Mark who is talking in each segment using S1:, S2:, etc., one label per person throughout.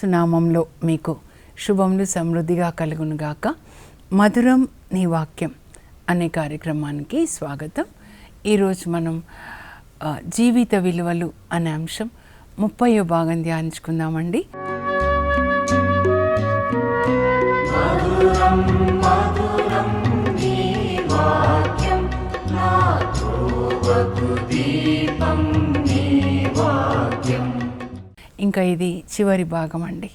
S1: ఏసునామంలో మీకు శుభములు సమృద్ధిగా కలుగునుగాక. మధురం నీ వాక్యం అనే కార్యక్రమానికి స్వాగతం. ఈరోజు మనం జీవిత విలువలు అనే అంశం ముప్పయో భాగం ధ్యానించుకుందామండి. ఇంకా ఇది చివరి భాగం అండి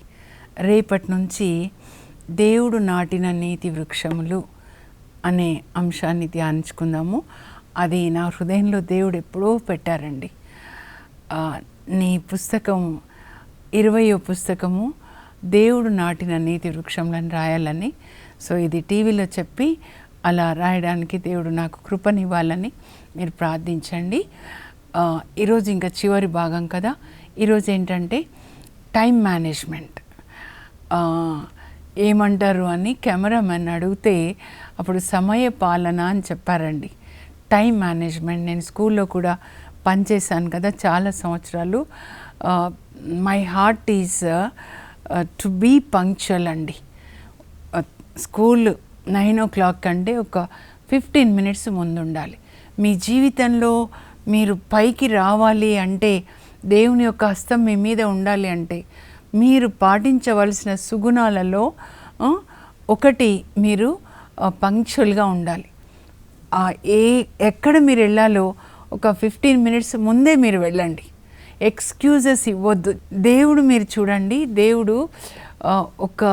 S1: రేపటి నుంచి దేవుడు నాటిన నీతి వృక్షములు అనే అంశాన్ని ధ్యానించుకుందాము. అది నా హృదయంలో దేవుడు ఎప్పుడో పెట్టారండి. నీ పుస్తకం ఇరవయో పుస్తకము దేవుడు నాటిన నీతి వృక్షములను రాయాలని. సో ఇది టీవీలో చెప్పి అలా రాయడానికి దేవుడు నాకు కృపనివ్వాలని మీరు ప్రార్థించండి. ఈరోజు ఇంకా చివరి భాగం కదా. ఈరోజు ఏంటంటే టైం మేనేజ్మెంట్. ఏమంటారు అని కెమెరామెన్ అడిగితే అప్పుడు సమయ పాలన అని చెప్పారండి. టైం మేనేజ్మెంట్ నేను స్కూల్లో కూడా పనిచేశాను కదా చాలా సంవత్సరాలు. My heart is to be punctual అండి. స్కూల్ నైన్ ఓ క్లాక్ కంటే ఒక ఫిఫ్టీన్ మినిట్స్ ముందు ఉండాలి మీ జీవితంలో మీరు పైకి రావాలి అంటే దేవుని యొక్క హస్తం మీ మీద ఉండాలి అంటే మీరు పాటించవలసిన సుగుణాలలో ఒకటి మీరు పంక్చువల్గా ఉండాలి. ఏ ఎక్కడ మీరు వెళ్ళాలో ఒక ఫిఫ్టీన్ మినిట్స్ ముందే మీరు వెళ్ళండి. ఎక్స్క్యూజెస్ ఇవ్వద్దు. దేవుడు మీరు చూడండి. దేవుడు ఒక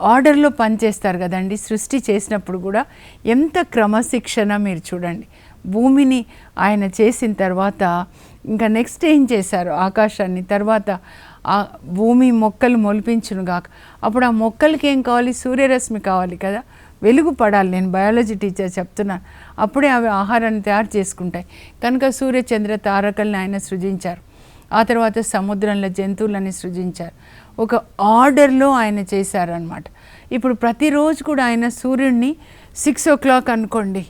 S1: ఆర్డర్లో పనిచేస్తారు కదండి సృష్టి చేసినప్పుడు కూడా ఎంత క్రమశిక్షణ మీరు చూడండి. భూమిని ఆయన చేసిన తర్వాత ఇంకా నెక్స్ట్ ఏం చేశారు ఆకాశాన్ని? తర్వాత ఆ భూమి మొక్కలు మొలిపించును గాక. అప్పుడు ఆ మొక్కలకి ఏం కావాలి? సూర్యరశ్మి కావాలి కదా? వెలుగు పడాలి. నేను బయాలజీ టీచర్ చెప్తున్నాను అప్పుడే అవి ఆహారాన్ని తయారు చేసుకుంటాయి. కనుక సూర్య చంద్ర తారకల్ని ఆయన సృజించారు. ఆ తర్వాత సముద్రంలో జంతువులని సృజించారు. ఒక ఆర్డర్లో ఆయన చేశారనమాట ఇప్పుడు ప్రతిరోజు కూడా ఆయన సూర్యుడిని సిక్స్ ఓ క్లాక్ అనుకోండి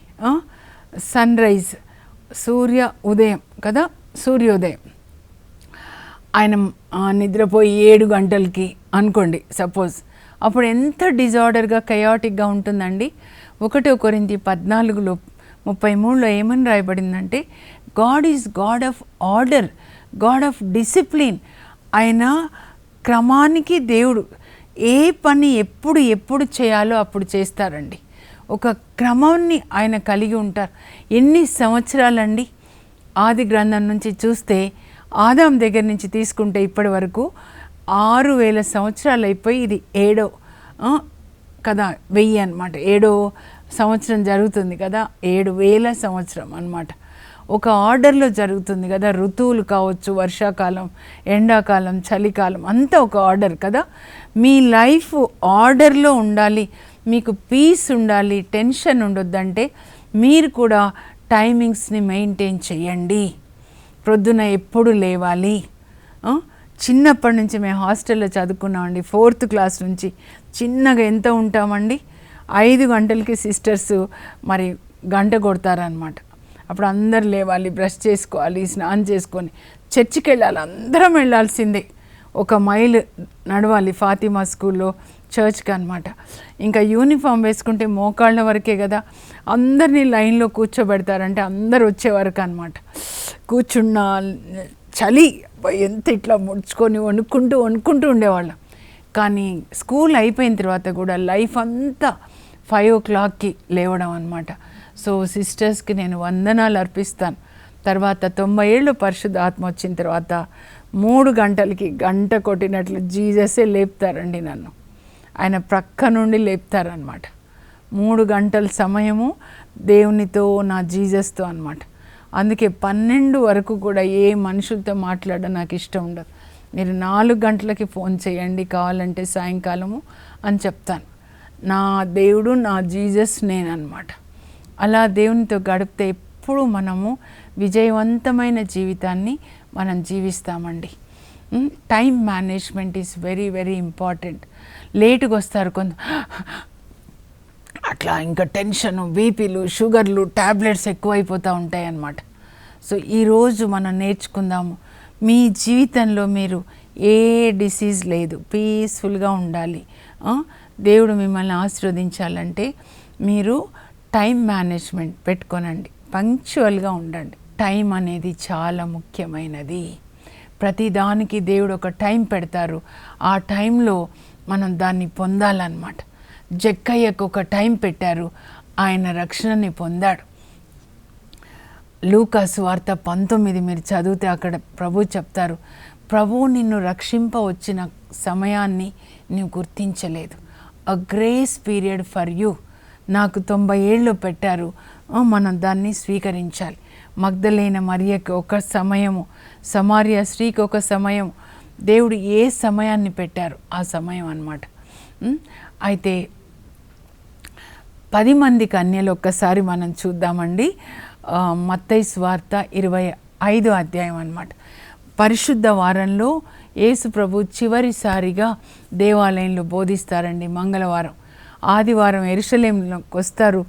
S1: సన్ రైజ్ సూర్య ఉదయం కదా? సూర్యోదయం. ఆయన నిద్రపోయి ఏడు గంటలకి అనుకోండి సపోజ్ అప్పుడు ఎంత డిజార్డర్గా కయాటిక్గా ఉంటుందండి? ఒకటో కొరింది పద్నాలుగులో ముప్పై మూడులో ఏమని రాయబడిందంటే God is God of order God of discipline ఆయన క్రమానికి దేవుడు. ఏ పని ఎప్పుడు ఎప్పుడు చేయాలో అప్పుడు చేస్తారండి. ఒక క్రమాన్ని ఆయన కలిగి ఉంటారు. ఎన్ని సంవత్సరాలండి? ఆది గ్రంథం నుంచి చూస్తే ఆదాం దగ్గర నుంచి తీసుకుంటే ఇప్పటి వరకు ఆరు వేల సంవత్సరాలు అయిపోయి ఇది ఏడో కదా వెయ్యి అనమాట ఏడో సంవత్సరం జరుగుతుంది కదా ఏడు వేల సంవత్సరం అనమాట ఒక ఆర్డర్లో జరుగుతుంది కదా ఋతువులు కావచ్చు వర్షాకాలం ఎండాకాలం చలికాలం అంతా ఒక ఆర్డర్ కదా. మీ లైఫ్ ఆర్డర్లో ఉండాలి. మీకు పీస్ ఉండాలి టెన్షన్ ఉండొద్దంటే మీరు కూడా టైమింగ్స్ని మెయింటైన్ చేయండి. ప్రొద్దున ఎప్పుడు లేవాలి? చిన్నప్పటి నుంచి మేము హాస్టల్లో చదువుకున్నామండి. ఫోర్త్ క్లాస్ నుంచి చిన్నగా ఎంత ఉంటామండి? ఐదు గంటలకి సిస్టర్స్ మరి గంట కొడతారనమాట అప్పుడు అందరు లేవాలి బ్రష్ చేసుకోవాలి స్నానం చేసుకొని చర్చికి వెళ్ళాలి అందరం వెళ్ళాల్సిందే. ఒక మైల్ నడవాలి ఫాతిమా స్కూల్లో. చర్చ్కి అనమాట ఇంకా యూనిఫామ్ వేసుకుంటే మోకాళ్ళ వరకే కదా అందరినీ లైన్లో కూర్చోబెడతారంటే అందరు వచ్చే వరకు అనమాట కూర్చున్న చలి ఎంత ఇట్లా ముడుచుకొని వణుకుంటూ వణుకుంటూ ఉండేవాళ్ళం. కానీ స్కూల్ అయిపోయిన తర్వాత కూడా లైఫ్ అంతా ఫైవ్ ఓ క్లాక్కి లేవడం అనమాట సో సిస్టర్స్కి నేను వందనాలు అర్పిస్తాను. తర్వాత తొంభై ఏళ్ళు పరిశుద్ధ ఆత్మ వచ్చిన తర్వాత మూడు గంటలకి గంట కొట్టినట్లు జీజసే లేపుతారండి నన్ను. ఆయన ప్రక్క నుండి లేపుతారనమాట మూడు గంటల సమయము దేవునితో నా జీజస్తో అనమాట అందుకే పన్నెండు వరకు కూడా ఏ మనుషులతో మాట్లాడడం నాకు ఇష్టం ఉండదు. మీరు నాలుగు గంటలకి ఫోన్ చేయండి కావాలంటే సాయంకాలము అని చెప్తాను. నా దేవుడు నా జీజస్ నేనన్నమాట. అలా దేవునితో గడిపితే ఎప్పుడు మనము విజయవంతమైన జీవితాన్ని మనం జీవిస్తామండి. Time management is very very important. లేటుగా వస్తారు కొంత. అట్లా ఇంకా టెన్షన్ బీపీలు షుగర్లు ట్యాబ్లెట్స్ ఎక్కువైపోతూ ఉంటాయి అన్నమాట సో ఈరోజు మనం నేర్చుకుందాము. మీ జీవితంలో మీరు ఏ డిసీజ్ లేదు. పీస్ఫుల్గా ఉండాలి. దేవుడు మిమ్మల్ని ఆశీర్వదించాలంటే మీరు టైం మేనేజ్మెంట్ పెట్టుకోనండి. పంక్చువల్గా ఉండండి. టైం అనేది చాలా ముఖ్యమైనది. ప్రతిదానికి దేవుడు ఒక టైం పెడతారు. ఆ టైంలో మనం దాన్ని పొందాలన్నమాట. జక్కయ్యకు ఒక టైం పెట్టారు. ఆయన రక్షణని పొందాడు. లూకాసు వార్త పంతొమ్మిది మీరు చదివితే అక్కడ ప్రభు చెప్తారు ప్రభు నిన్ను రక్షింప వచ్చిన సమయాన్ని నీవు గుర్తించలేదు. A grace period for you నాకు తొంభై ఏళ్ళు పెట్టారు. మనం దాన్ని స్వీకరించాలి. మగ్ధలైన మరియకి ఒక సమయము సమార్య స్త్రీకి ఒక సమయం దేవుడు ఏ సమయాన్ని పెట్టారు ఆ సమయం అన్నమాట. అయితే పది మంది కన్యలు ఒక్కసారి మనం చూద్దామండి. మత్తై మత్తయి స్వార్త ఇరవై ఐదో అధ్యాయం అన్నమాట. పరిశుద్ధ వారంలో యేసు ప్రభు చివరిసారిగా దేవాలయంలో బోధిస్తారండి మంగళవారం. ఆదివారం ఎరుసలేంలోకి వస్తారు.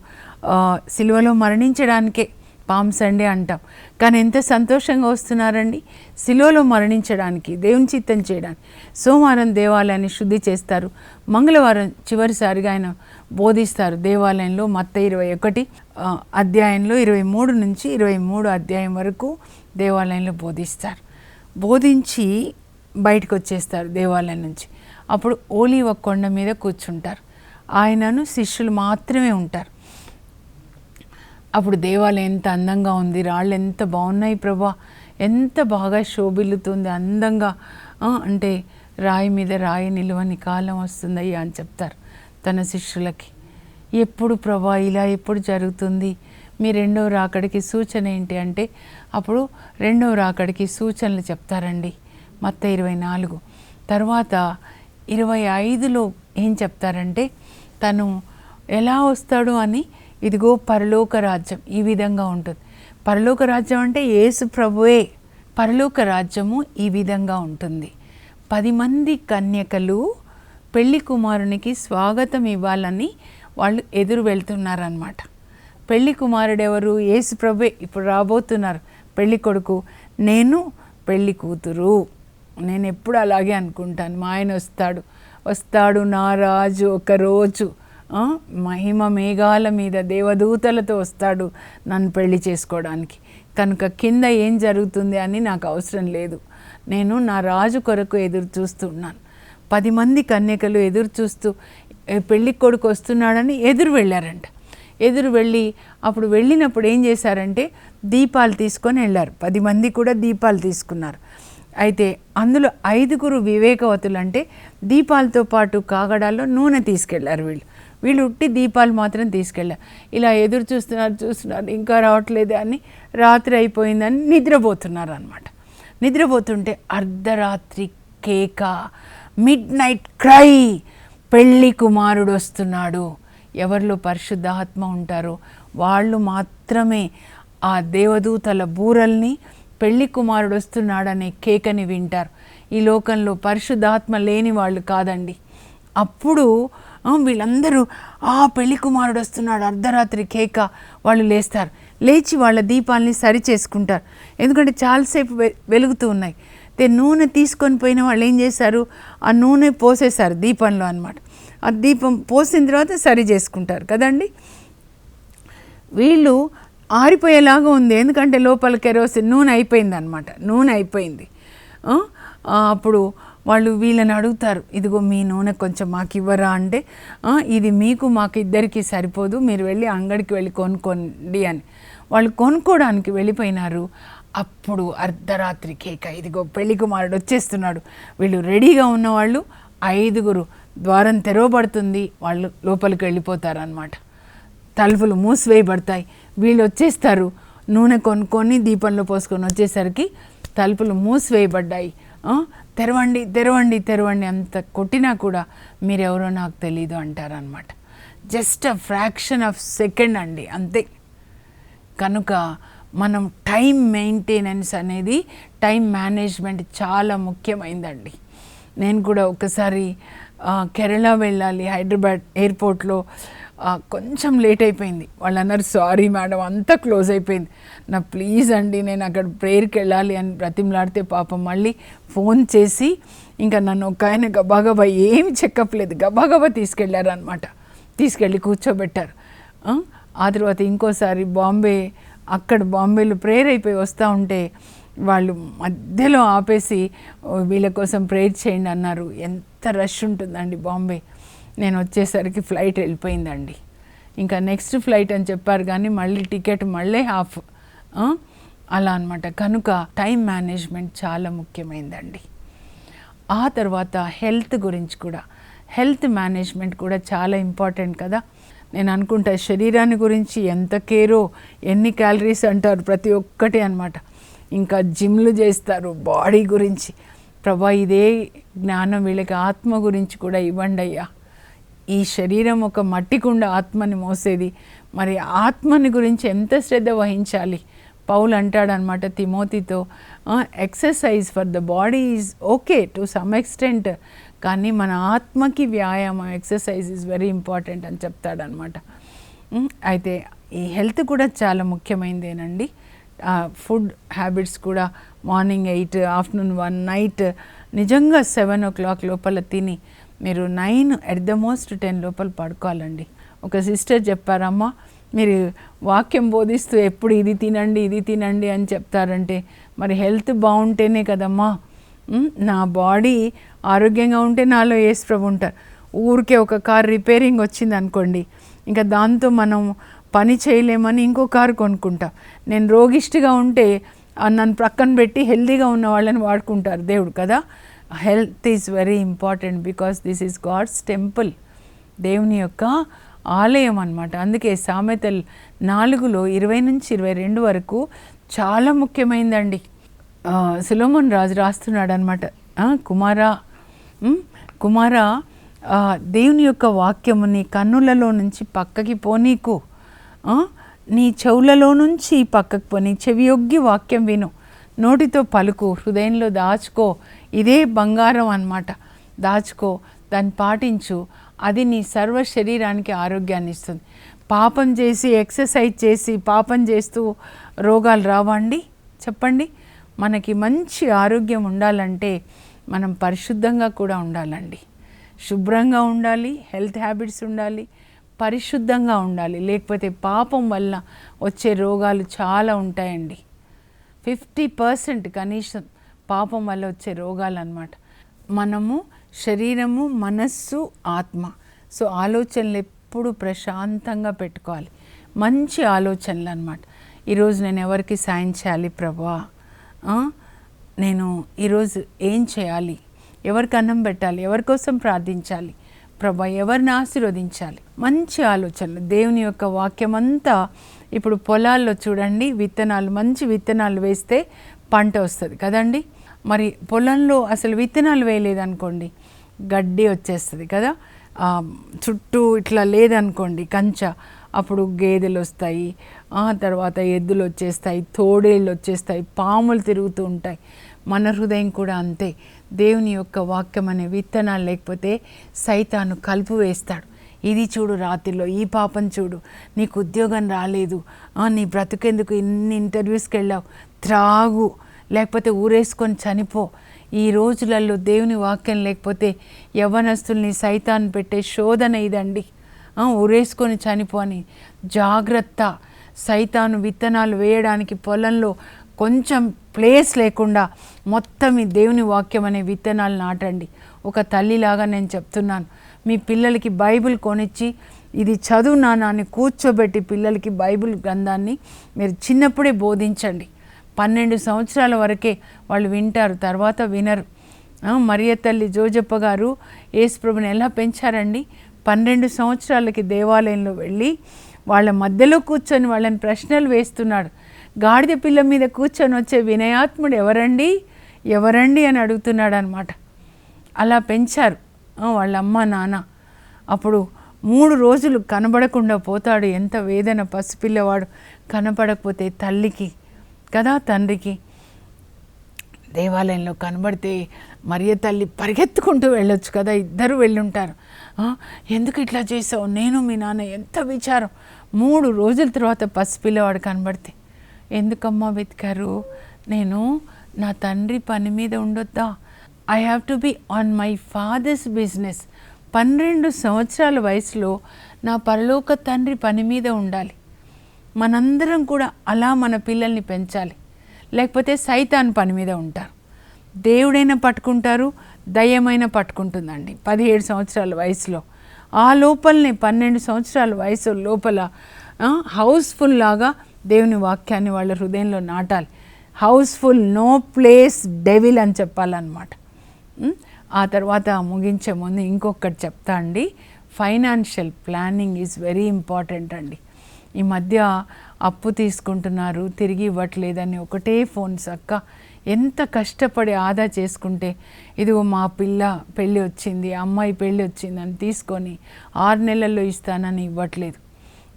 S1: సిలువలో మరణించడానికే పామ్ సండే అంటాం. కానీ ఎంత సంతోషంగా వస్తున్నారండి. శిలోలో మరణించడానికి దేవుని చిత్తం చేయడానికి. సోమవారం దేవాలయాన్ని శుద్ధి చేస్తారు. మంగళవారం చివరిసారిగా ఆయన బోధిస్తారు. దేవాలయంలో మత్త ఇరవై ఒకటి అధ్యాయంలో ఇరవై మూడు నుంచి ఇరవై మూడు అధ్యాయం వరకు దేవాలయంలో బోధిస్తారు. బోధించి బయటకు వచ్చేస్తారు దేవాలయం నుంచి. అప్పుడు ఓలీవ కొండ మీద కూర్చుంటారు. ఆయనను శిష్యులు మాత్రమే ఉంటారు. అప్పుడు దేవాలయం ఎంత అందంగా ఉంది రాళ్ళు ఎంత బాగున్నాయి ప్రభా ఎంత బాగా శోభిల్లుతుంది అందంగా అంటే రాయి మీద రాయి నిలువని కాలం వస్తుందయ్యా అని చెప్తారు తన శిష్యులకి. ఎప్పుడు ప్రభా ఇలా ఎప్పుడు జరుగుతుంది? మీ రెండవ రాకడికి సూచన ఏంటి అంటే అప్పుడు రెండవ రాకడికి సూచనలు చెప్తారండి. మొత్తం ఇరవై నాలుగు. తర్వాత ఇరవై ఐదులో ఏం చెప్తారంటే తను ఎలా వస్తాడు అని ఇదిగో పరలోక రాజ్యం ఈ విధంగా ఉంటుంది. పరలోక రాజ్యం అంటే యేసు ప్రభువే. పరలోక రాజ్యము ఈ విధంగా ఉంటుంది. పది మంది కన్యకలు పెళ్ళి కుమారునికి స్వాగతం ఇవ్వాలని వాళ్ళు ఎదురు వెళ్తున్నారనమాట పెళ్ళి కుమారుడు ఎవరు యేసు ప్రభువే. ఇప్పుడు రాబోతున్నారు. పెళ్ళి కొడుకు నేను పెళ్ళి కూతురు. నేను ఎప్పుడు అలాగే అనుకుంటాను. మా ఆయన వస్తాడు. వస్తాడు నా రాజు ఒకరోజు మహిమ మేఘాల మీద దేవదూతలతో వస్తాడు నన్ను పెళ్ళి చేసుకోవడానికి. కనుక కింద ఏం జరుగుతుంది అని నాకు అవసరం లేదు. నేను నా రాజు కొరకు ఎదురు చూస్తున్నాను పది మంది కన్యకలు ఎదురు చూస్తూ పెళ్ళి కొడుకు వస్తున్నాడని ఎదురు వెళ్ళారంట. ఎదురు వెళ్ళి అప్పుడు వెళ్ళినప్పుడు ఏం చేశారంటే దీపాలు తీసుకొని వెళ్ళారు. పది మంది కూడా దీపాలు తీసుకున్నారు. అయితే అందులో ఐదుగురు వివేకవతులు అంటే దీపాలతో పాటు కాగడాల్లో నూనె తీసుకెళ్ళారు వీళ్ళు. వీళ్ళు ఉట్టి దీపాలు మాత్రం తీసుకెళ్ళారు ఇలా ఎదురు చూస్తున్నారు చూస్తున్నారు ఇంకా రావట్లేదు అని రాత్రి అయిపోయిందని నిద్రపోతున్నారు అనమాట నిద్రపోతుంటే అర్ధరాత్రి కేక మిడ్ నైట్ క్రై పెళ్ళి కుమారుడు వస్తున్నాడు. ఎవరిలో పరిశుద్ధాత్మ ఉంటారో వాళ్ళు మాత్రమే ఆ దేవదూతల బూరల్ని పెళ్ళి కుమారుడు వస్తున్నాడనే కేకని వింటారు. ఈ లోకంలో పరిశుద్ధాత్మ లేని వాళ్ళు కాదండి. అప్పుడు వీళ్ళందరూ ఆ పెళ్ళి కుమారుడు వస్తున్నాడు అర్ధరాత్రి కేక వాళ్ళు లేస్తారు. లేచి వాళ్ళ దీపాలని సరి చేసుకుంటారు. ఎందుకంటే చాలాసేపు వె- వెలుగుతూ ఉన్నాయి. అయితే నూనె తీసుకొని పోయిన వాళ్ళు ఏం చేశారు? ఆ నూనె పోసేశారు దీపంలో అన్నమాట. ఆ దీపం పోసిన తర్వాత సరి చేసుకుంటారు కదండి? వీళ్ళు ఆరిపోయేలాగా ఉంది. ఎందుకంటే లోపల కెరోసిన్ నూనె అయిపోయింది అనమాట నూనె అయిపోయింది. అప్పుడు వాళ్ళు వీళ్ళని అడుగుతారు ఇదిగో మీ నూనె కొంచెం మాకు ఇవ్వరా అంటే ఇది మీకు మాకు ఇద్దరికి సరిపోదు మీరు వెళ్ళి అంగడికి వెళ్ళి కొనుక్కోండి అని. వాళ్ళు కొనుక్కోవడానికి వెళ్ళిపోయినారు. అప్పుడు అర్ధరాత్రి కేక ఇదిగో పెళ్ళి కుమారుడు వచ్చేస్తున్నాడు. వీళ్ళు రెడీగా ఉన్నవాళ్ళు ఐదుగురు ద్వారం తెరవబడుతుంది వాళ్ళు లోపలికి వెళ్ళిపోతారనమాట తలుపులు మూసివేయబడతాయి. వీళ్ళు వచ్చేస్తారు నూనె కొనుక్కొని దీపంలో పోసుకొని వచ్చేసరికి తలుపులు మూసివేయబడ్డాయి. తెరవండి తెరవండి తెరవండి అంత కొట్టినా కూడా మీరెవరో నాకు తెలీదు అంటారనమాట just a fraction of second అండి అంతే. కనుక మనం టైం మెయింటెనెన్స్ అనేది టైం మేనేజ్మెంట్ చాలా ముఖ్యమైందండి. నేను కూడా ఒకసారి కేరళ వెళ్ళాలి హైదరాబాద్ ఎయిర్పోర్ట్లో కొంచెం లేట్ అయిపోయింది. వాళ్ళు అన్నారు సారీ మేడం అంతా క్లోజ్ అయిపోయింది. నా ప్లీజ్ అండి నేను అక్కడ ప్రేయర్కి వెళ్ళాలి అని బ్రతిమలాడితే పాపం మళ్ళీ ఫోన్ చేసి ఇంకా నన్ను ఒక ఆయన గబాగబా ఏమి చెక్కప్ లేదు గబాగబా తీసుకెళ్ళారు అనమాట తీసుకెళ్ళి కూర్చోబెట్టారు. ఆ, తర్వాత ఇంకోసారి బాంబే అక్కడ బాంబేలో ప్రేయర్ అయిపోయి వస్తూ ఉంటే వాళ్ళు మధ్యలో ఆపేసి వీళ్ళ కోసం ప్రేయర్ చేయండి అన్నారు. ఎంత రష్ ఉంటుందండి బాంబే. నేను వచ్చేసరికి ఫ్లైట్ వెళ్ళిపోయిందండి. ఇంకా నెక్స్ట్ ఫ్లైట్ అని చెప్పారు కానీ మళ్ళీ టికెట్ మళ్ళీ హాఫ్ అలా అనమాట కనుక టైం మేనేజ్మెంట్ చాలా ముఖ్యమైందండి. ఆ తర్వాత హెల్త్ గురించి కూడా. హెల్త్ మేనేజ్మెంట్ కూడా చాలా ఇంపార్టెంట్ కదా. నేను అనుకుంటా శరీరాన్ని గురించి ఎంత కేరో ఎన్ని క్యాలరీస్ అంటారు ప్రతి ఒక్కటి అనమాట ఇంకా జిమ్లు చేస్తారు బాడీ గురించి. ప్రభా ఇదే జ్ఞానం వీళ్ళకి ఆత్మ గురించి కూడా ఇవ్వండి అయ్యా. ఈ శరీరం ఒక మట్టి కుండ ఆత్మని మోసేది. మరి ఆత్మని గురించి ఎంత శ్రద్ధ వహించాలి? పౌల్ అంటాడనమాట తిమోతితో exercise for the body is okay to some extent కానీ మన ఆత్మకి వ్యాయామం ఎక్సర్సైజ్ ఈజ్ వెరీ ఇంపార్టెంట్ అని చెప్తాడనమాట. అయితే ఈ హెల్త్ కూడా చాలా ముఖ్యమైనదేనండి ఫుడ్ హ్యాబిట్స్ కూడా morning eight afternoon one night నిజంగా సెవెన్ ఓ క్లాక్ లోపల తిని మీరు nine at the most ten లోపల పడుకోవాలండి. ఒక సిస్టర్ చెప్పారమ్మా మీరు వాక్యం బోధిస్తూ ఎప్పుడు ఇది తినండి ఇది తినండి అని చెప్తారంటే మరి హెల్త్ బాగుంటేనే కదమ్మా. నా బాడీ ఆరోగ్యంగా ఉంటే నాలో యేసు ప్రభు ఉంటారు. ఊరికే ఒక కార్ రిపేరింగ్ వచ్చింది అనుకోండి. ఇంకా దాంతో మనం పని చేయలేమని ఇంకో కారు కొనుక్కుంటా. నేను రోగిష్టిగా ఉంటే నన్ను ప్రక్కన పెట్టి హెల్దీగా ఉన్న వాళ్ళని వాడుకుంటారు దేవుడు కదా. Health is very important because this is God's temple దేవుని యొక్క ఆలయం అనమాట అందుకే సామెతలు నాలుగులో ఇరవై నుంచి ఇరవై రెండు వరకు చాలా ముఖ్యమైందండి. సులోమన్ రాజు రాస్తున్నాడు అనమాట కుమార కుమార దేవుని యొక్క వాక్యము నీ కన్నులలో నుంచి పక్కకి పోనీకు నీ చెవులలో నుంచి పక్కకు పోనీ చెవి యొగ్గి వాక్యం విను. నోటితో పలుకు హృదయంలో దాచుకో ఇదే బంగారం అనమాట దాచుకో దాన్ని పాటించు. అది నీ సర్వ శరీరానికి ఆరోగ్యాన్ని ఇస్తుంది. పాపం చేసి ఎక్సర్సైజ్ చేసి పాపం చేస్తూ రోగాలు రావండి? చెప్పండి. మనకి మంచి ఆరోగ్యం ఉండాలంటే మనం పరిశుద్ధంగా కూడా ఉండాలండి. శుభ్రంగా ఉండాలి హెల్త్ హ్యాబిట్స్ ఉండాలి పరిశుద్ధంగా ఉండాలి. లేకపోతే పాపం వల్ల వచ్చే రోగాలు చాలా ఉంటాయండి. ఫిఫ్టీ పర్సెంట్ కనీసం పాపం వల్ల వచ్చే రోగాలు అనమాట మనము శరీరము మనస్సు ఆత్మ. సో ఆలోచనలు ఎప్పుడు ప్రశాంతంగా పెట్టుకోవాలి. మంచి ఆలోచనలు అనమాట ఈరోజు నేను ఎవరికి సాయం చేయాలి ప్రభా? నేను ఈరోజు ఏం చేయాలి? ఎవరికి అన్నం పెట్టాలి? ఎవరి కోసం ప్రార్థించాలి? ప్రభా ఎవరిని ఆశీర్వదించాలి? మంచి ఆలోచనలు. దేవుని యొక్క వాక్యం అంతా ఇప్పుడు పొలాల్లో చూడండి విత్తనాలు మంచి విత్తనాలు వేస్తే పంట వస్తుంది కదండి. మరి పొలంలో అసలు విత్తనాలు వేయలేదనుకోండి గడ్డి వచ్చేస్తుంది కదా. చుట్టూ ఇట్లా లేదనుకోండి కంచ అప్పుడు గేదెలు వస్తాయి ఆ తర్వాత ఎద్దులు వచ్చేస్తాయి తోడేళ్ళు వచ్చేస్తాయి పాములు తిరుగుతూ ఉంటాయి. మన హృదయం కూడా అంతే. దేవుని యొక్క వాక్యం అనే విత్తనాలు లేకపోతే సైతాను కలుపు వేస్తాడు. ఇది చూడు రాత్రిలో ఈ పాపం చూడు. నీకు ఉద్యోగం రాలేదు. నీ బ్రతుకెందుకు? ఇన్ని ఇంటర్వ్యూస్కి వెళ్ళావు త్రాగు. లేకపోతే ఊరేసుకొని చనిపో. ఈ రోజులలో దేవుని వాక్యం లేకపోతే యవ్వనస్తుల్ని సైతాన్ని పెట్టే శోధన ఇదండి. ఉరేసుకొని చనిపోని జాగ్రత్త. సైతాను విత్తనాలు వేయడానికి పొలంలో కొంచెం ప్లేస్ లేకుండా మొత్తం ఈ దేవుని వాక్యం అనే విత్తనాలు నాటండి. ఒక తల్లిలాగా నేను చెప్తున్నాను. మీ పిల్లలకి బైబిల్ కొనిచ్చి ఇది చదువు నానాన్ని కూర్చోబెట్టి పిల్లలకి బైబిల్ గ్రంథాన్ని మీరు చిన్నప్పుడే బోధించండి. పన్నెండు సంవత్సరాల వరకే వాళ్ళు వింటారు తర్వాత వినరు. మరియ తల్లి జోజప్ప గారు యేసుప్రభుని ఎలా పెంచారండి? పన్నెండు సంవత్సరాలకి దేవాలయంలో వెళ్ళి వాళ్ళ మధ్యలో కూర్చొని వాళ్ళని ప్రశ్నలు వేస్తున్నాడు. గాడిద పిల్ల మీద కూర్చొని వచ్చే వినయాత్ముడు ఎవరండి? ఎవరండి అని అడుగుతున్నాడు అనమాట అలా పెంచారు. వాళ్ళ అమ్మ నాన్న. అప్పుడు మూడు రోజులు కనబడకుండా పోతాడు. ఎంత వేదన. పసిపిల్లవాడు కనపడకపోతే తల్లికి కదా తండ్రికి. దేవాలయంలో కనబడితే మరియ తల్లి పరిగెత్తుకుంటూ వెళ్ళొచ్చు కదా ఇద్దరు వెళ్ళుంటారు. ఎందుకు ఇట్లా చేసావు? నేను మీ నాన్న ఎంత విచారం. మూడు రోజుల తర్వాత పసిపిల్లవాడు కనబడితే ఎందుకమ్మా వెతికారు? నేను నా తండ్రి పని మీద ఉండొద్దా? I have to be on my father's business పన్నెండు సంవత్సరాల వయసులో నా పరలోక తండ్రి పని మీద ఉండాలి. మనందరం కూడా అలా మన పిల్లల్ని పెంచాలి. లేకపోతే సైతాన్ పని మీద ఉంటారు. దేవుడైనా పట్టుకుంటారు దయ్యమైన పట్టుకుంటుందండి పదిహేడు సంవత్సరాల వయసులో. ఆ లోపలనే పన్నెండు సంవత్సరాల వయసు లోపల హౌస్ఫుల్ లాగా దేవుని వాక్యాన్ని వాళ్ళ హృదయంలో నాటాలి. హౌస్ఫుల్ నో ప్లేస్ డెవిల్ అని చెప్పాలన్నమాట. ఆ తర్వాత ముగించే ముందు ఇంకొకటి చెప్తా అండి. Financial planning is very important అండి. ఈ మధ్య అప్పు తీసుకుంటున్నారు తిరిగి ఇవ్వట్లేదని ఒకటే ఫోన్ సక్క. ఎంత కష్టపడి ఆదా చేసుకుంటే ఇదిగో మా పిల్ల పెళ్ళి వచ్చింది అమ్మాయి పెళ్ళి వచ్చిందని తీసుకొని ఆరు నెలల్లో ఇస్తానని ఇవ్వట్లేదు.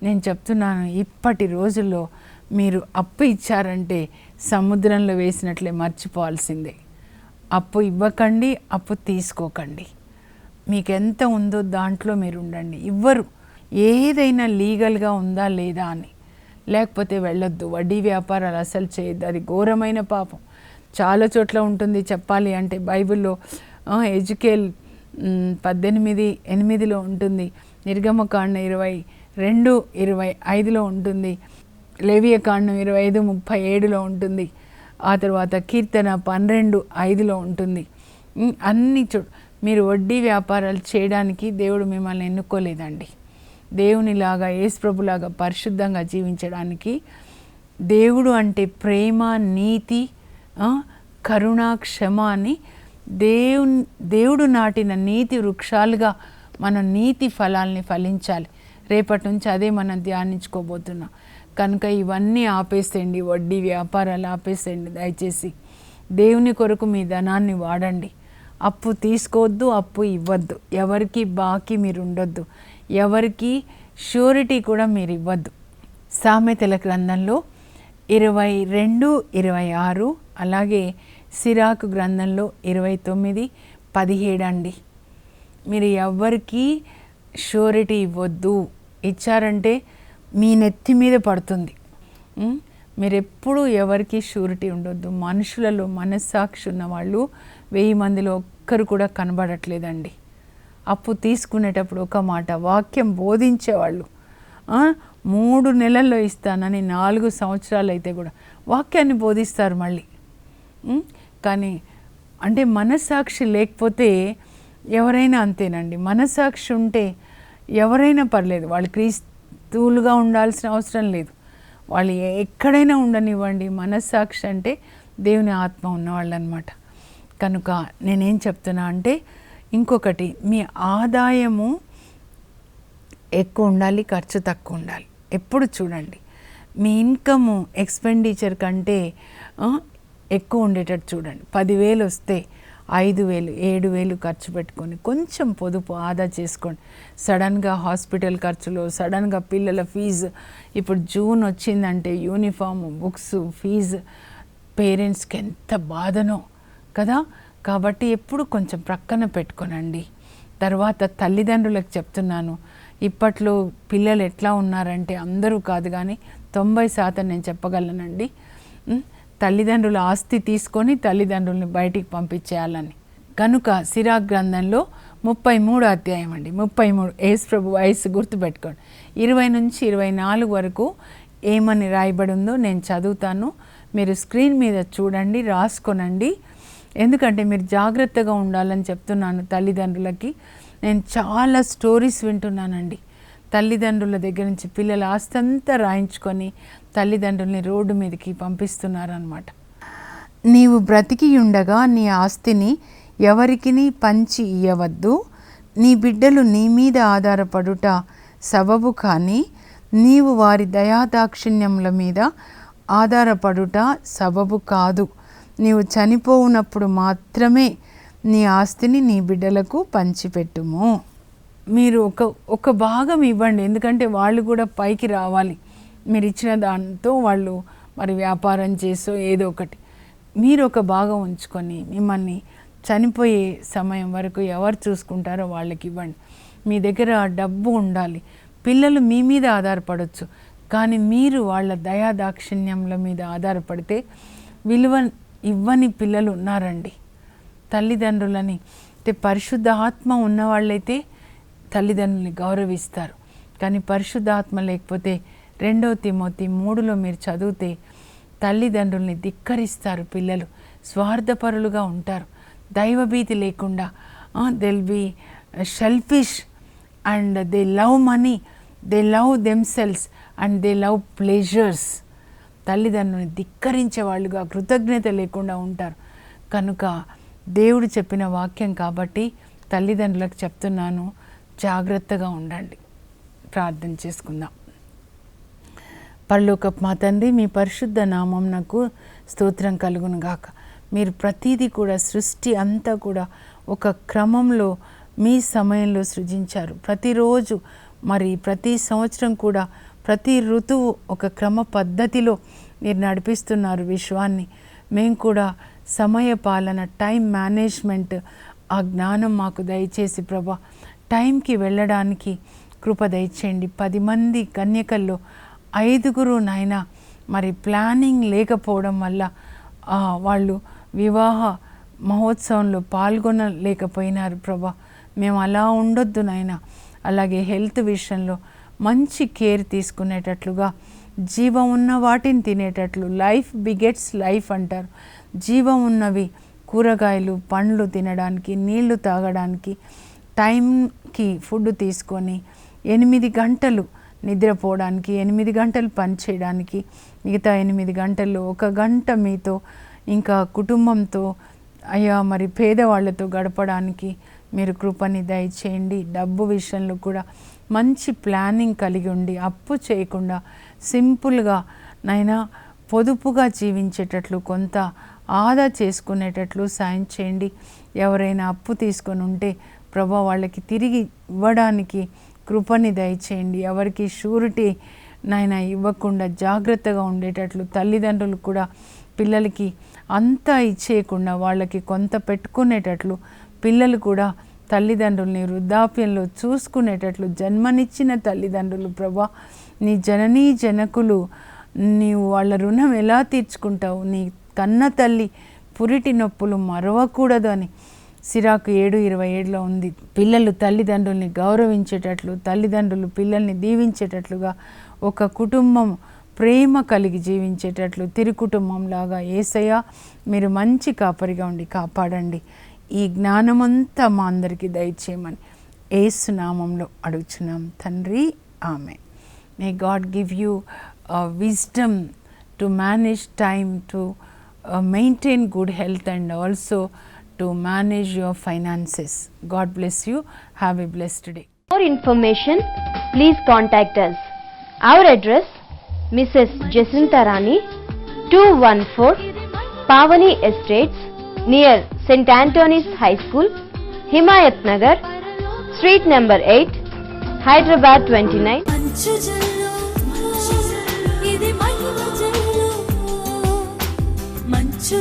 S1: నేను చెప్తున్నాను ఇప్పటి రోజుల్లో మీరు అప్పు ఇచ్చారంటే సముద్రంలో వేసినట్లే మర్చిపోవాల్సిందే. అప్పు ఇవ్వకండి అప్పు తీసుకోకండి. మీకు ఎంత ఉందో దాంట్లో మీరు ఉండండి ఇవ్వరు. ఏదైనా లీగల్గా ఉందా లేదా అని. లేకపోతే వెళ్ళొద్దు. వడ్డీ వ్యాపారాలు అసలు చేయొద్దు. అది ఘోరమైన పాపం. చాలా చోట్ల ఉంటుంది చెప్పాలి అంటే బైబిల్లో ఆ, ఎజుకేల్ పద్దెనిమిది ఎనిమిదిలో ఉంటుంది. నిర్గమకాండం ఇరవై రెండు ఇరవై ఐదులో ఉంటుంది. లేవియకాండం ఇరవై ఐదు ముప్పై ఏడులో ఉంటుంది. ఆ తర్వాత కీర్తన పన్నెండు ఐదులో ఉంటుంది. అన్ని చూ మీరు వడ్డీ వ్యాపారాలు చేయడానికి దేవుడు మిమ్మల్ని ఎన్నుకోలేదండి. దేవునిలాగా ఏసుప్రభులాగా పరిశుద్ధంగా జీవించడానికి దేవుడు అంటే ప్రేమ నీతి కరుణ క్షమ అని దేవు దేవుడు నాటిన నీతి వృక్షాలుగా మన నీతి ఫలాల్ని ఫలించాలి. రేపటి నుంచి అదే మనం ధ్యానించుకోబోతున్నాం. కనుక ఇవన్నీ ఆపేసేయండి వడ్డీ వ్యాపారాలు ఆపేసేయండి దయచేసి. దేవుని కొరకు మీ ధనాన్ని వాడండి. అప్పు తీసుకోవద్దు అప్పు ఇవ్వద్దు. ఎవరికి బాకీ మీరు ఉండొద్దు. ఎవరికి షూరిటీ కూడా మీరు ఇవ్వద్దు. సామెతల గ్రంథంలో ఇరవై రెండు ఇరవై ఆరు అలాగే సిరాకు గ్రంథంలో ఇరవై తొమ్మిది పదిహేడు అండి. మీరు ఎవరికి షూరిటీ ఇవ్వద్దు. ఇచ్చారంటే మీ నెత్తి మీద పడుతుంది. మీరు ఎప్పుడూ ఎవరికి షూరిటీ ఉండొద్దు. మనుషులలో మనస్సాక్షి ఉన్న వాళ్ళు వెయ్యి మందిలో ఒక్కరు కూడా కనబడట్లేదండి. అప్పు తీసుకునేటప్పుడు ఒక మాట వాక్యం బోధించేవాళ్ళు. మూడు నెలల్లో ఇస్తానని నాలుగు సంవత్సరాలు అయితే కూడా వాక్యాన్ని బోధిస్తారు మళ్ళీ. కానీ అంటే మనస్సాక్షి లేకపోతే ఎవరైనా అంతేనండి. మనస్సాక్షి ఉంటే ఎవరైనా పర్లేదు. వాళ్ళు క్రీస్తువులుగా ఉండాల్సిన అవసరం లేదు. వాళ్ళు ఎక్కడైనా ఉండనివ్వండి. మనస్సాక్షి అంటే దేవుని ఆత్మ ఉన్నవాళ్ళు అనమాట కనుక నేనేం చెప్తున్నా అంటే ఇంకొకటి మీ ఆదాయము ఎక్కువ ఉండాలి ఖర్చు తక్కువ ఉండాలి. ఎప్పుడు చూడండి. మీ ఇన్కమ్ ఎక్స్పెండిచర్ కంటే ఎక్కువ ఉండేటట్టు చూడండి. పదివేలు వస్తే ఐదు వేలు ఏడు వేలు ఖర్చు పెట్టుకొని కొంచెం పొదుపు ఆదా చేసుకోండి. సడన్గా హాస్పిటల్ ఖర్చులు సడన్గా పిల్లల ఫీజు. ఇప్పుడు జూన్ వచ్చిందంటే యూనిఫామ్ బుక్స్ ఫీజు. పేరెంట్స్కి ఎంత బాధనో కదా? కాబట్టి ఎప్పుడు కొంచెం ప్రక్కన పెట్టుకోనండి. తర్వాత తల్లిదండ్రులకు చెప్తున్నాను. ఇప్పట్లో పిల్లలు ఎట్లా ఉన్నారంటే అందరూ కాదు కానీ తొంభై శాతం నేను చెప్పగలనండి. తల్లిదండ్రుల ఆస్తి తీసుకొని తల్లిదండ్రుల్ని బయటికి పంపించేయాలని. కనుక సిరా గ్రంథంలో ముప్పై మూడు అధ్యాయం అండి. ముప్పై మూడు ఏసు ప్రభు వయసు గుర్తుపెట్టుకోండి. ఇరవై నుంచి ఇరవై నాలుగు వరకు ఏమని రాయబడి ఉందో నేను చదువుతాను. మీరు స్క్రీన్ మీద చూడండి రాసుకోనండి. ఎందుకంటే మీరు జాగ్రత్తగా ఉండాలని చెప్తున్నాను తల్లిదండ్రులకి. నేను చాలా స్టోరీస్ వింటున్నానండి. తల్లిదండ్రుల దగ్గర నుంచి పిల్లల ఆస్తి అంతా రాయించుకొని తల్లిదండ్రుల్ని రోడ్డు మీదకి పంపిస్తున్నారనమాట నీవు బ్రతికి ఉండగా నీ ఆస్తిని ఎవరికిని పంచి ఇయ్యవద్దు. నీ బిడ్డలు నీ మీద ఆధారపడుట సబబు కానీ నీవు వారి దయాదాక్షిణ్యముల మీద ఆధారపడుట సబబు కాదు. నీవు చనిపోవునప్పుడు మాత్రమే నీ ఆస్తిని నీ బిడ్డలకు పంచిపెట్టుము. మీరు ఒక ఒక భాగం ఇవ్వండి. ఎందుకంటే వాళ్ళు కూడా పైకి రావాలి. మీరు ఇచ్చిన దాంతో వాళ్ళు మరి వ్యాపారం చేసో ఏదో ఒకటి. మీరు ఒక భాగం ఉంచుకొని మిమ్మల్ని చనిపోయే సమయం వరకు ఎవరు చూసుకుంటారో వాళ్ళకి ఇవ్వండి. మీ దగ్గర డబ్బు ఉండాలి. పిల్లలు మీ మీద ఆధారపడవచ్చు కానీ మీరు వాళ్ళ దయా దాక్షిణ్యంల మీద ఆధారపడితే విలువ ఇవ్వని పిల్లలు ఉన్నారండి. తల్లిదండ్రులని. అంటే పరిశుద్ధ ఆత్మ ఉన్నవాళ్ళైతే తల్లిదండ్రుల్ని గౌరవిస్తారు. కానీ పరిశుద్ధాత్మ లేకపోతే రెండవ తిమోతి మూడులో మీరు చదివితే తల్లిదండ్రుల్ని ధిక్కరిస్తారు పిల్లలు. స్వార్థపరులుగా ఉంటారు. దైవభీతి లేకుండా they'll be selfish and they love money they love themselves and they love pleasures తల్లిదండ్రుని ధిక్కరించే వాళ్ళుగా కృతజ్ఞత లేకుండా ఉంటారు. కనుక దేవుడు చెప్పిన వాక్యం కాబట్టి తల్లిదండ్రులకు చెప్తున్నాను. జాగ్రత్తగా ఉండండి. ప్రార్థన చేసుకుందాం. పర్లోకప్ మా తండ్రి మీ పరిశుద్ధ నామం నాకు స్తోత్రం కలుగును గాక. మీరు ప్రతిదీ కూడా సృష్టి అంతా కూడా ఒక క్రమంలో మీ సమయంలో సృజించారు. ప్రతిరోజు మరి ప్రతి సంవత్సరం కూడా ప్రతి ఋతువు ఒక క్రమ పద్ధతిలో మీరు నడిపిస్తున్నారు విశ్వాన్ని. మేము కూడా సమయ పాలన టైం మేనేజ్మెంట్ ఆ జ్ఞానం మాకు దయచేసి ప్రభా టైంకి వెళ్ళడానికి కృప దయచేయండి. పది మంది కన్యకల్లో ఐదుగురు నాయన మరి ప్లానింగ్ లేకపోవడం వల్ల వాళ్ళు వివాహ మహోత్సవంలో పాల్గొనలేకపోయినారు ప్రభా. మేము అలా ఉండొద్దు నాయన. అలాగే హెల్త్ విషయంలో మంచి కేర్ తీసుకునేటట్లుగా జీవం ఉన్న వాటిని తినేటట్లు లైఫ్ బిగెట్స్ లైఫ్ అంటారు. జీవం ఉన్నవి కూరగాయలు పండ్లు తినడానికి నీళ్ళు తాగడానికి టైంకి ఫుడ్ తీసుకొని ఎనిమిది గంటలు నిద్రపోవడానికి ఎనిమిది గంటలు పనిచేయడానికి మిగతా ఎనిమిది గంటల్లో ఒక గంట మీతో ఇంకా కుటుంబంతో అయ్యా మరి పేదవాళ్ళతో గడపడానికి మీరు కృపని దయచేయండి. డబ్బు విషయంలో కూడా మంచి ప్లానింగ్ కలిగి ఉండి అప్పు చేయకుండా సింపుల్గా నైనా పొదుపుగా జీవించేటట్లు కొంత ఆదా చేసుకునేటట్లు సాయం చేయండి. ఎవరైనా అప్పు తీసుకొని ఉంటే ప్రభా వాళ్ళకి తిరిగి ఇవ్వడానికి కృపని దయచేయండి. ఎవరికి షూరిటీ నాయన ఇవ్వకుండా జాగ్రత్తగా ఉండేటట్లు తల్లిదండ్రులు కూడా పిల్లలకి అంతా ఇచ్చేయకుండా వాళ్ళకి కొంత పెట్టుకునేటట్లు పిల్లలు కూడా తల్లిదండ్రుల్ని వృద్ధాప్యంలో చూసుకునేటట్లు జన్మనిచ్చిన తల్లిదండ్రులు ప్రభా నీ జననీ జనకులు నీవు వాళ్ళ రుణం ఎలా తీర్చుకుంటావు? నీ కన్న తల్లి పురిటి నొప్పులు మరవకూడదు అని సిరాకు ఏడు ఇరవై ఏడులో ఉంది. పిల్లలు తల్లిదండ్రుల్ని గౌరవించేటట్లు తల్లిదండ్రులు పిల్లల్ని దీవించేటట్లుగా ఒక కుటుంబం ప్రేమ కలిగి జీవించేటట్లు తిరు కుటుంబంలాగా ఏసయ్య మీరు మంచి కాపరిగా ఉండి కాపాడండి. ఈ జ్ఞానమంతా మా అందరికీ దయచేయమని ఏసునామంలో అడుగుచున్నాం. తండ్రి ఆమె may God give you wisdom to manage time to maintain good health and also to manage your finances. God bless you. Have a blessed day.
S2: For information, please contact us. Our address Mrs. Jacinta Rani, 214 Pavani Estates, near St. Anthony's High School, Himayat Nagar, Street number 8, Hyderabad 29.
S3: మంచు